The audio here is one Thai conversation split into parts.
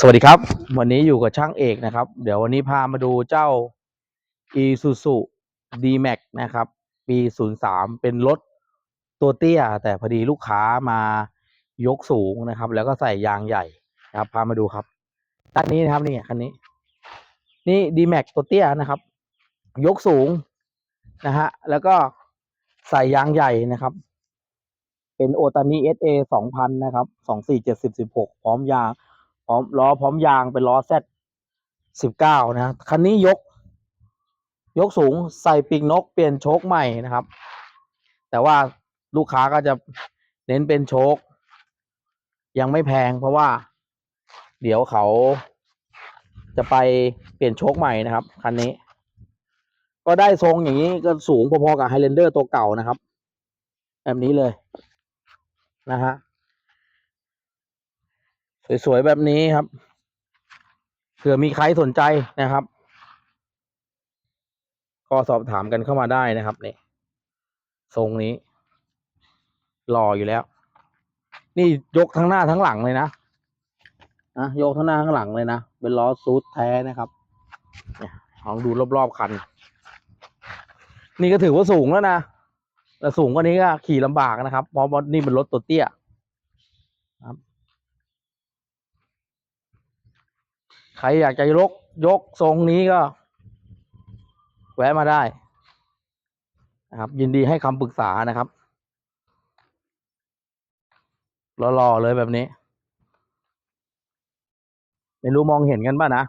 สวัสดีครับ วันนี้อยู่กับช่างเอกนะครับ เดี๋ยววันนี้พามาดูเจ้า Isuzu D-Max นะครับ ปี 03 เป็นรถตัวเตี้ย แต่พอดีลูกค้ามายกสูงนะครับ แล้วก็ใส่ยางใหญ่นะครับ พามาดูครับด้านนี้นะครับนี่คันนี้ นี่ D-Max ตัวเตี้ยนะครับ ยกสูงนะฮะแล้วก็ใส่ยางใหญ่นะครับ เป็นโอตานิ SA 2000 นะครับ 2470 16 พร้อมยาง พร้อมล้อพร้อมยางเป็นล้อ Z 19นะคันนี้ยก ยกสูงใส่ปีกนกเปลี่ยนโชคใหม่นะครับ แต่ว่าลูกค้าก็จะเน้นเป็นโชค ยังไม่แพงเพราะว่า เดี๋ยวเขาจะไปเปลี่ยนโชคใหม่นะครับคันนี้ ก็ได้ทรงอย่างนี้ก็สูงพอๆกับไฮ l ลนเดอร์ตัวเก่านะครับ แบบนี้เลยนะฮะ สวยๆแบบนี้ครับเผื่อมีใครสนใจนะครับ ก็สอบถามกันเข้ามาได้นะครับนี่ทรงนี้หล่ออยู่แล้ว นี่ยกทั้งหน้าทั้งหลังเลยนะนะยกทั้งหน้าทั้งหลังเลยนะเป็นล้อซูดแท้นะครับเนี่ยลองดูรอบๆคัน นี่ก็ถือว่าสูงแล้วนะแต่สูงกว่านี้ก็ขี่ลำบากนะครับเพราะว่านี่เป็นรถตัวเตี้ย ใครอยากจะยกยกทรงนี้ก็แวะมาได้นะครับ ยินดีให้คำปรึกษานะครับรอๆเลยแบบนี้ ไม่รู้มองเห็นกันป่ะนะ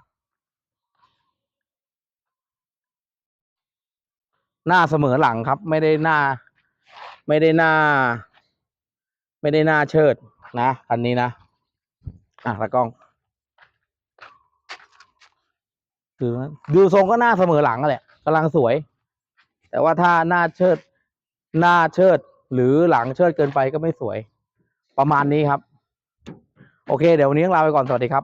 หน้าเสมอหลังครับ ไม่ได้หน้า ไม่ได้หน้า ไม่ได้หน้าเชิดนะคันนี้นะ อะตะกล้อง คือดูทรงก็หน้าเสมอหลังอะแหละกำลังสวย แต่ว่าถ้าหน้าเชิด หน้าเชิด หรือหลังเชิดเกินไปก็ไม่สวย ประมาณนี้ครับ โอเค เดี๋ยววันนี้ต้องลาไปก่อนสวัสดีครับ